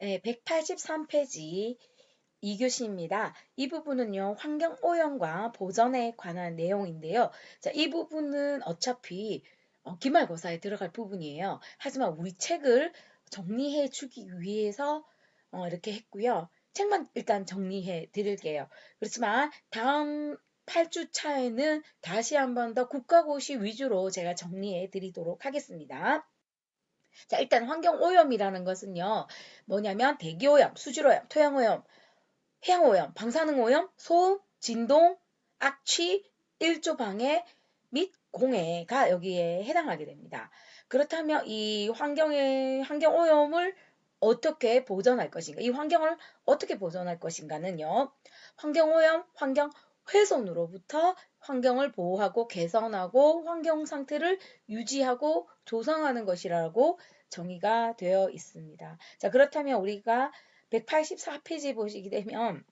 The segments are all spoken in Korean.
네, 183페이지 2교시입니다. 이 부분은요, 환경 오염과 보전에 관한 내용인데요. 자, 이 부분은 어차피 어, 기말고사에 들어갈 부분이에요. 하지만 우리 책을 정리해 주기 위해서 어, 이렇게 했고요. 책만 일단 정리해 드릴게요. 그렇지만 다음 8주 차에는 다시 한 번 더 국가고시 위주로 제가 정리해 드리도록 하겠습니다. 자, 일단 환경 오염이라는 것은요, 뭐냐면 대기오염, 수질오염, 토양오염, 해양오염, 방사능오염, 소음, 진동, 악취, 일조 방해 및 공해가 여기에 해당하게 됩니다. 그렇다면 이 환경의 환경 오염을 어떻게 보존할 것인가, 이 환경을 어떻게 보존할 것인가는요, 환경 오염, 환경 훼손으로부터 환경을 보호하고 개선하고 환경 상태를 유지하고 조성하는 것이라고 정의가 되어 있습니다. 자, 그렇다면 우리가 184페이지 보시게 되면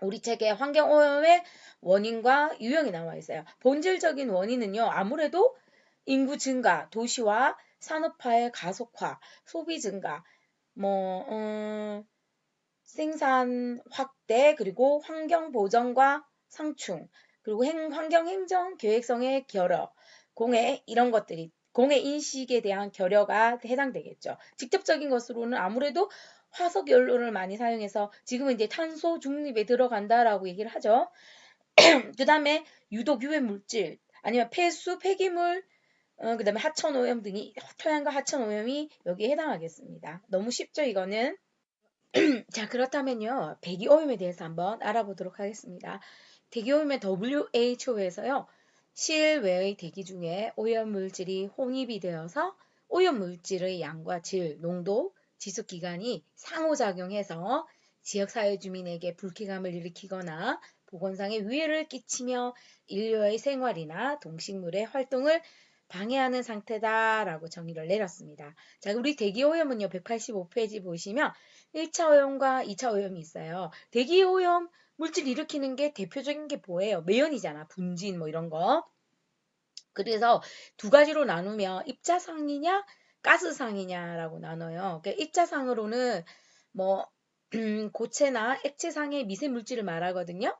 우리 책에 환경오염의 원인과 유형이 나와 있어요. 본질적인 원인은요, 아무래도 인구 증가, 도시화, 산업화의 가속화, 소비 증가, 뭐, 음, 생산 확대, 그리고 환경 보전과 상충, 그리고 행, 환경 행정 계획성의 결여, 공해 이런 것들이 공해 인식에 대한 결여가 해당되겠죠. 직접적인 것으로는 아무래도 화석 연료를 많이 사용해서 지금은 이제 탄소 중립에 들어간다라고 얘기를 하죠. 그 다음에 유독 유해 물질 아니면 폐수, 폐기물, 어, 그 다음에 하천 오염 등이 토양과 하천 오염이 여기에 해당하겠습니다. 너무 쉽죠 이거는. 자 그렇다면요 배기 오염에 대해서 한번 알아보도록 하겠습니다. 대기오염의 WHO에서요 실외의 대기 중에 오염 물질이 혼입이 되어서 오염 물질의 양과 질, 농도, 지속 기간이 상호작용해서 지역 사회 주민에게 불쾌감을 일으키거나 보건상의 위해를 끼치며 인류의 생활이나 동식물의 활동을 방해하는 상태다라고 정의를 내렸습니다. 자, 우리 대기오염은요, 185페이지 보시면 1차 오염과 2차 오염이 있어요. 대기오염 물질 일으키는 게 대표적인 게 뭐예요? 매연이잖아. 분진 뭐 이런 거. 그래서 두 가지로 나누면 입자상이냐 가스상이냐라고 나눠요. 그러니까 입자상으로는 뭐 고체나 액체상의 미세 물질을 말하거든요.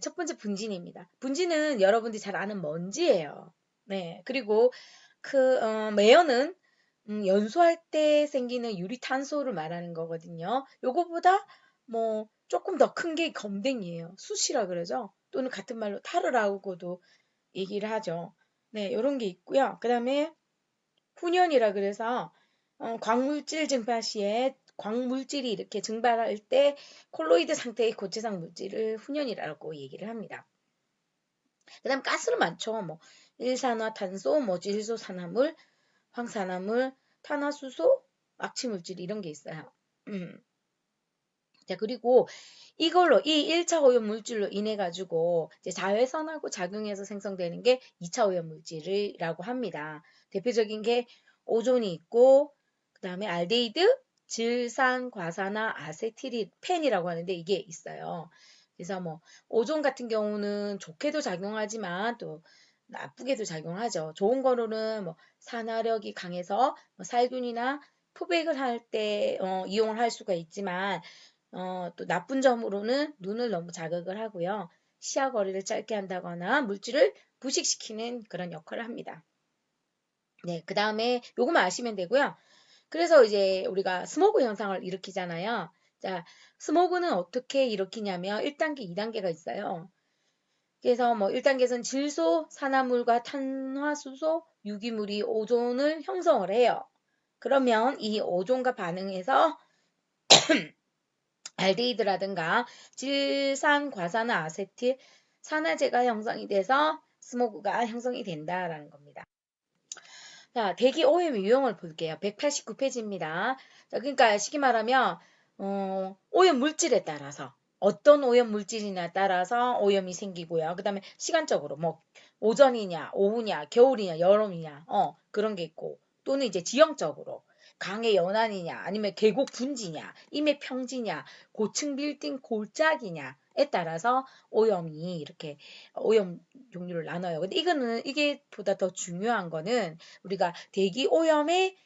첫 번째 분진입니다. 분진은 여러분들이 잘 아는 먼지예요. 네. 그리고 그 어, 매연은 음, 연소할 때 생기는 유리탄소를 말하는 거거든요. 요거보다 뭐 조금 더 큰 게 검댕이에요. 숯이라 그러죠. 또는 같은 말로 타르라고도 얘기를 하죠. 네, 요런 게 있고요. 그 다음에 훈연이라 그래서 어, 광물질 증발 시에 광물질이 이렇게 증발할 때 콜로이드 상태의 고체상 물질을 훈연이라고 얘기를 합니다. 그 다음 가스는 많죠. 뭐 일산화탄소, 뭐 질소 산화물, 황산화물, 탄화수소, 악취물질 이런 게 있어요. 음. 자, 그리고 이걸로 이 1차 오염 물질로 인해 가지고 자외선하고 작용해서 생성되는 게 2차 오염 물질이라고 합니다. 대표적인 게 오존이 있고 그다음에 알데히드, 질산, 과산화, 아세틸펜이라고 하는데 이게 있어요. 그래서 뭐 오존 같은 경우는 좋게도 작용하지만 또 나쁘게도 작용하죠. 좋은 거로는 뭐 산화력이 강해서 뭐 살균이나 표백을 할때 어, 이용을 할 수가 있지만 어, 또 나쁜 점으로는 눈을 너무 자극을 하고요. 시야 거리를 짧게 한다거나 물질을 부식시키는 그런 역할을 합니다. 네, 그 다음에 요것만 아시면 되고요. 그래서 이제 우리가 스모그 현상을 일으키잖아요. 자, 스모그는 어떻게 일으키냐면 1단계, 2단계가 있어요. 그래서 뭐 1단계에서는 질소, 산화물과 탄화수소, 유기물이 오존을 형성을 해요. 그러면 이 오존과 반응해서 알데히드라든가 질산, 과산화, 아세틸, 산화제가 형성이 돼서 스모그가 형성이 된다라는 겁니다. 자, 대기 오염 유형을 볼게요. 189페이지입니다. 자, 그러니까 쉽게 말하면 어, 오염 물질에 따라서 어떤 오염 물질이냐에 따라서 오염이 생기고요. 그 다음에 시간적으로 뭐 오전이냐, 오후냐, 겨울이냐, 여름이냐, 어 그런 게 있고 또는 이제 지형적으로 강의 연안이냐, 아니면 계곡 분지냐, 임의 평지냐, 고층 빌딩 골짜기냐에 따라서 오염이 이렇게 오염 종류를 나눠요. 근데 이거는 이게 보다 더 중요한 거는 우리가 대기 오염의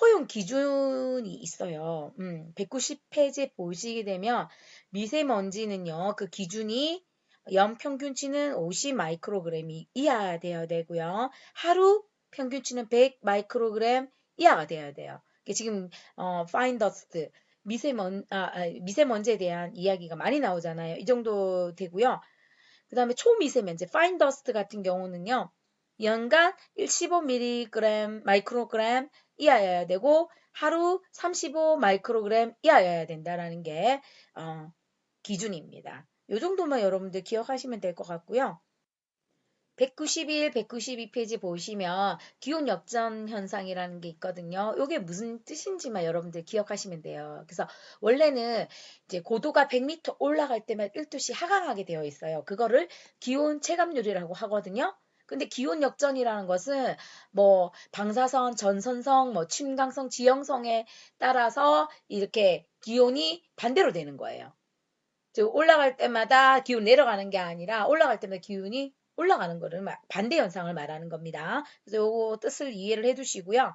허용 기준이 있어요. 음, 190페이지 보시게 되면 미세먼지는요, 그 기준이 연평균치는 50 마이크로그램이 이하 되어야 되고요. 하루 평균치는 100 마이크로그램 이하가 되어야 돼요. 지금 어, fine dust 미세먼 아, 아, 미세먼지에 대한 이야기가 많이 나오잖아요. 이 정도 되고요. 그다음에 초미세먼지 fine dust 같은 경우는요. 연간 15mg 마이크로그램 이하여야 되고 하루 35 마이크로그램 이하여야 된다라는 게 어, 기준입니다. 요 정도만 여러분들 기억하시면 될 것 같고요. 191, 192페이지 보시면 기온 역전 현상이라는 게 있거든요. 이게 무슨 뜻인지만 여러분들 기억하시면 돼요. 그래서 원래는 이제 고도가 100m 올라갈 때만 1도씩 하강하게 되어 있어요. 그거를 기온 체감률이라고 하거든요. 근데 기온 역전이라는 것은 뭐 방사선, 전선성, 뭐 침강성, 지형성에 따라서 이렇게 기온이 반대로 되는 거예요. 즉 올라갈 때마다 기온 내려가는 게 아니라 올라갈 때마다 기온이 올라가는 거를 마- 반대 현상을 말하는 겁니다. 그래서 요거 뜻을 이해를 해두시고요.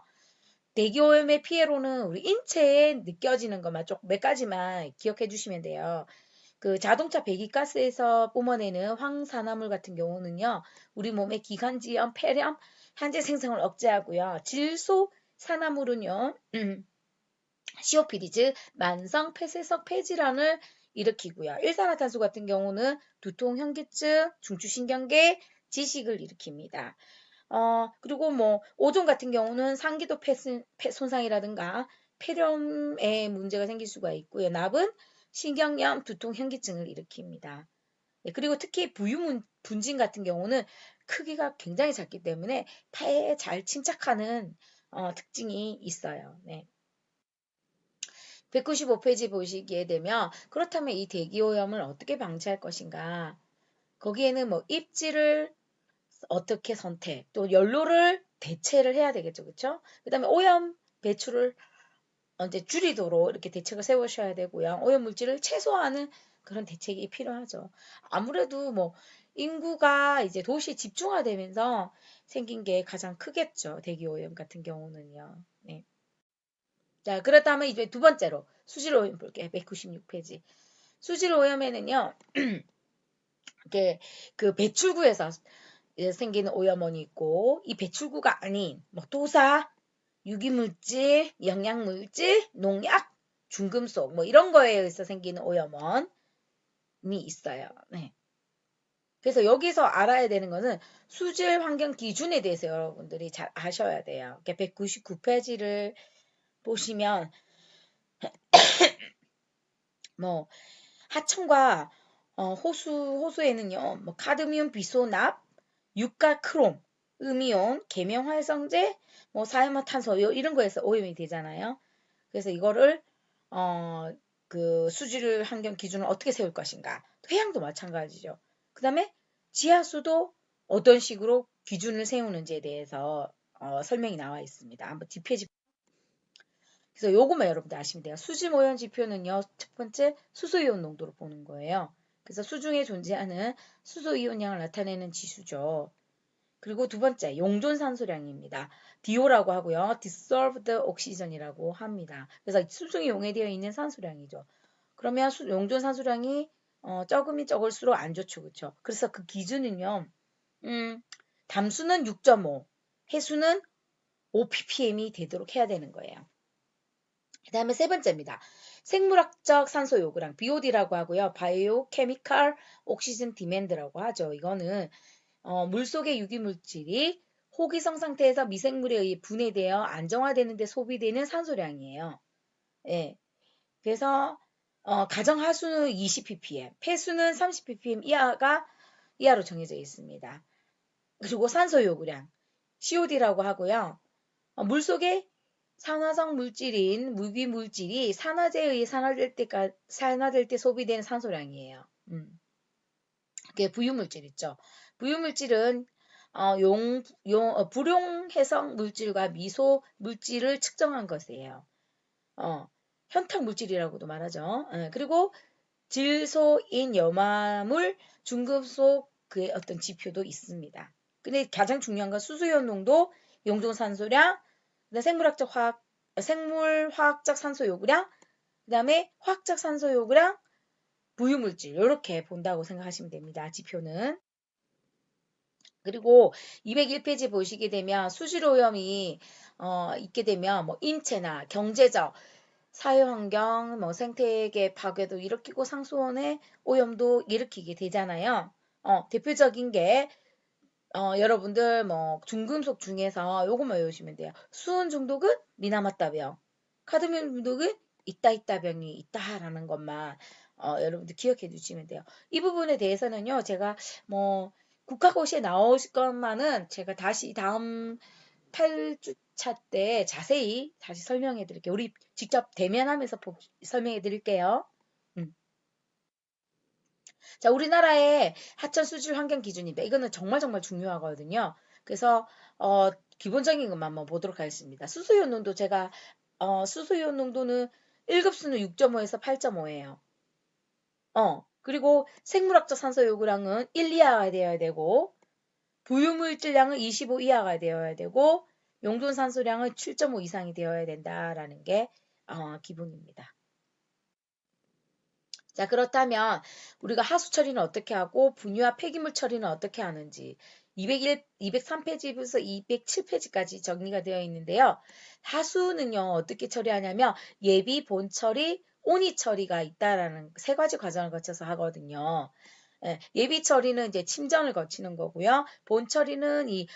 대기오염의 피해로는 우리 인체에 느껴지는 것만 좀몇 가지만 기억해 주시면 돼요. 그 자동차 배기가스에서 뿜어내는 황산화물 같은 경우는요, 우리 몸의 기관지염, 폐렴, 한제 생성을 억제하고요. 질소 산화물은요, 음, 즉 만성 폐쇄성 폐질환을 일으키고요. 일산화탄소 같은 경우는 두통, 현기증, 중추신경계, 지식을 일으킵니다. 어, 그리고 뭐 오존 같은 경우는 상기도 폐순- 폐- 손상이라든가 폐렴에 문제가 생길 수가 있고요. 납은 신경염, 두통, 현기증을 일으킵니다. 네, 그리고 특히 부유문 분진 같은 경우는 크기가 굉장히 작기 때문에 폐에 잘 침착하는 어, 특징이 있어요. 네. 195페이지 보시게 되면 그렇다면 이 대기오염을 어떻게 방지할 것인가? 거기에는 뭐 입지를 어떻게 선택, 또 연료를 대체를 해야 되겠죠, 그렇죠? 그다음에 오염 배출을 이제 줄이도록 이렇게 대책을 세우셔야 되고요. 오염 물질을 최소화하는 그런 대책이 필요하죠. 아무래도 뭐 인구가 이제 도시에 집중화되면서 생긴 게 가장 크겠죠. 대기 오염 같은 경우는요. 네. 자, 그렇다면 이제 두 번째로 수질 오염 볼게요. 196페이지. 수질 오염에는요. 이게 그 배출구에서 생기는 오염원이 있고 이 배출구가 아닌 뭐 도사, 유기물질, 영양물질, 농약, 중금속 뭐 이런 거에 의해서 생기는 오염원이 있어요. 네. 그래서 여기서 알아야 되는 거는 수질 환경 기준에 대해서 여러분들이 잘 아셔야 돼요. 199페이지를 보시면 뭐 하천과 어, 호수 호수에는요 뭐 카드뮴, 비소납, 유가, 크롬, 음이온, 계명 활성제, 뭐 사이마탄소 이런 거에서 오염이 되잖아요. 그래서 이거를 어, 그 수질 환경 기준을 어떻게 세울 것인가. 해양도 마찬가지죠. 그 다음에 지하수도 어떤 식으로 기준을 세우는지에 대해서 어, 설명이 나와 있습니다. 한번 뒷페이지 그래서 요것만 여러분들 아시면 돼요. 수질 오염 지표는요. 첫 번째 수소이온 농도로 보는 거예요. 그래서 수중에 존재하는 수소이온량을 나타내는 지수죠. 그리고 두 번째 용존 산소량입니다. DO라고 하고요. dissolved oxygen이라고 합니다. 그래서 수중에 용해되어 있는 산소량이죠. 그러면 수- 용존 산소량이 어, 적으면 적을수록 안 좋죠. 그렇죠? 그래서 그 기준은요. 음, 담수는 6.5, 해수는 5ppm이 되도록 해야 되는 거예요. 그 다음에 세 번째입니다. 생물학적 산소 요구량 BOD라고 하고요. 바이오 케미칼 옥시즌 디맨드라고 하죠. 이거는 어, 물속의 유기물질이 호기성 상태에서 미생물에 의해 분해되어 안정화되는데 소비되는 산소량이에요. 예. 그래서 어, 가정 하수는 20ppm, 폐수는 30ppm 이하가 이하로 정해져 있습니다. 그리고 산소 요구량 COD라고 하고요. 어, 물속에 산화성 물질인 무기 물질이 산화제에 의해 산화될 때까 산화될 때 소비되는 산소량이에요. 음. 그게 부유물질 있죠. 부유물질은 어, 용, 용, 어, 불용해성 물질과 미소 물질을 측정한 것이에요. 어, 현탁 물질이라고도 말하죠. 예, 그리고 질소인 염화물, 중금속 그의 어떤 지표도 있습니다. 근데 가장 중요한 건 수소이온 농도, 용존 산소량, 그다음 생물학적 화학 생물 화학적 산소 요구량, 그 다음에 화학적 산소 요구량, 부유물질 이렇게 본다고 생각하시면 됩니다. 지표는. 그리고 201페이지 보시게 되면 수질 오염이 어, 있게 되면 뭐 인체나 경제적 사회환경, 뭐 생태계 파괴도 일으키고 상수원의 오염도 일으키게 되잖아요. 어, 대표적인 게 어, 여러분들 뭐 중금속 중에서 요것만 외우시면 돼요. 수은 중독은 미남았다병, 카드뮴 중독은 있다 있다 병이 있다라는 것만 어, 여러분들 기억해 주시면 돼요. 이 부분에 대해서는요, 제가 뭐 국가고시에 나오실 것만은 제가 다시 다음 8주차 때 자세히 다시 설명해 드릴게요. 우리 직접 대면하면서 설명해 드릴게요. 음. 자, 우리나라의 하천 수질 환경 기준인데 이거는 정말 정말 중요하거든요. 그래서 어, 기본적인 것만 한번 보도록 하겠습니다. 수소이온 농도 제가 어, 수소이온 농도는 1급수는 6.5에서 8.5예요. 어, 그리고 생물학적 산소 요구량은 1 이하가 되어야 되고 부유물질량은 25 이하가 되어야 되고 용존 산소량은 7.5 이상이 되어야 된다라는 게 어, 기본입니다. 자 그렇다면 우리가 하수 처리는 어떻게 하고 분유와 폐기물 처리는 어떻게 하는지 201, 203페이지부터 207페이지까지 정리가 되어 있는데요. 하수는요 어떻게 처리하냐면 예비, 본 처리, 온이 처리가 있다라는 세 가지 과정을 거쳐서 하거든요. 예, 비 처리는 이제 침전을 거치는 거고요. 본 처리는 이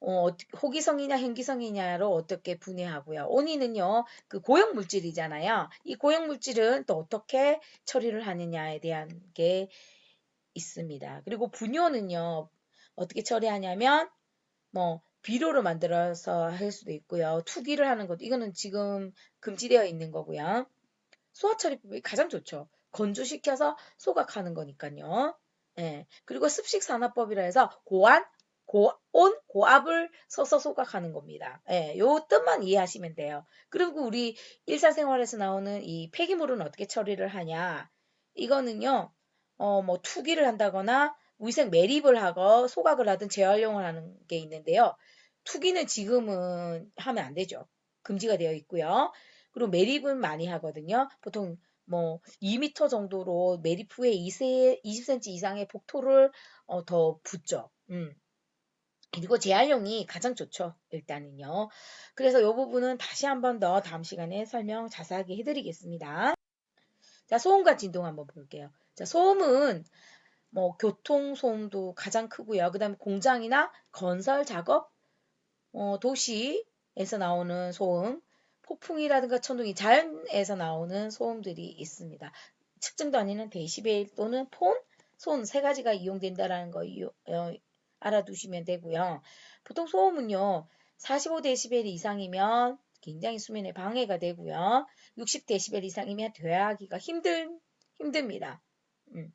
어, 호기성이냐 hen기성이냐로 어떻게 분해하고요. 온이는요, 그 고형 물질이잖아요. 이 고형 물질은 또 어떻게 처리를 하느냐에 대한 게 있습니다. 그리고 분효는요, 어떻게 처리하냐면, 뭐, 비료로 만들어서 할 수도 있고요. 투기를 하는 것도, 이거는 지금 금지되어 있는 거고요. 소화 처리법이 가장 좋죠. 건조시켜서 소각하는 거니까요. 예. 그리고 습식 산화법이라 해서 고안, 고 온, 고압을 써서 소각하는 겁니다. 예, 요 뜻만 이해하시면 돼요. 그리고 우리 일상생활에서 나오는 이 폐기물은 어떻게 처리를 하냐? 이거는요, 어, 뭐 투기를 한다거나 위생 매립을 하고 소각을 하든 재활용을 하는 게 있는데요. 투기는 지금은 하면 안 되죠. 금지가 되어 있고요. 그리고 매립은 많이 하거든요. 보통 뭐 2m 정도로 매립 후에 2 20cm 이상의 복토를 어, 더 붙죠. 음. 그리고 재활용이 가장 좋죠. 일단은요. 그래서 이 부분은 다시 한 번 더 다음 시간에 설명 자세하게 해드리겠습니다. 자, 소음과 진동 한번 볼게요. 자, 소음은 뭐 교통 소음도 가장 크고요. 그 다음에 공장이나 건설 작업, 어, 도시에서 나오는 소음, 폭풍이라든가 천둥이 자연에서 나오는 소음들이 있습니다. 측정 단위는 데시벨 또는 폰, 손세 가지가 이용된다라는 거 어, 알아두시면 되고요. 보통 소음은요. 45데시벨 이상이면 굉장히 수면에 방해가 되고요. 60데시벨 이상이면 대화하기가 힘든 힘듭니다. 음.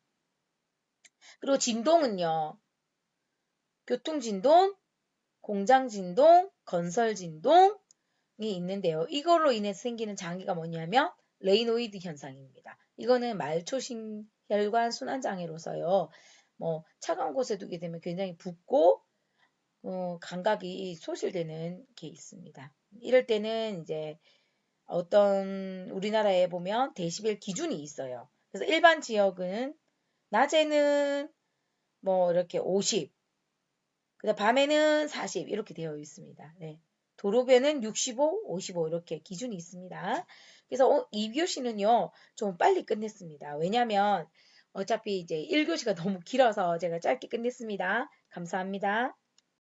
그리고 진동은요. 교통 진동, 공장 진동, 건설 진동, 있는데요. 이걸로 인해 생기는 장애가 뭐냐면 레이노이드 현상입니다. 이거는 말초신 혈관 순환장애로서요. 뭐 차가운 곳에 두게 되면 굉장히 붓고 어, 감각이 소실되는 게 있습니다. 이럴 때는 이제 어떤 우리나라에 보면 데시벨 기준이 있어요. 그래서 일반 지역은 낮에는 뭐 이렇게 50, 그다음 밤에는 40 이렇게 되어 있습니다. 네. 도로변은 65, 55 이렇게 기준이 있습니다. 그래서 어, 2교시는요, 좀 빨리 끝냈습니다. 왜냐면 어차피 이제 1교시가 너무 길어서 제가 짧게 끝냈습니다. 감사합니다.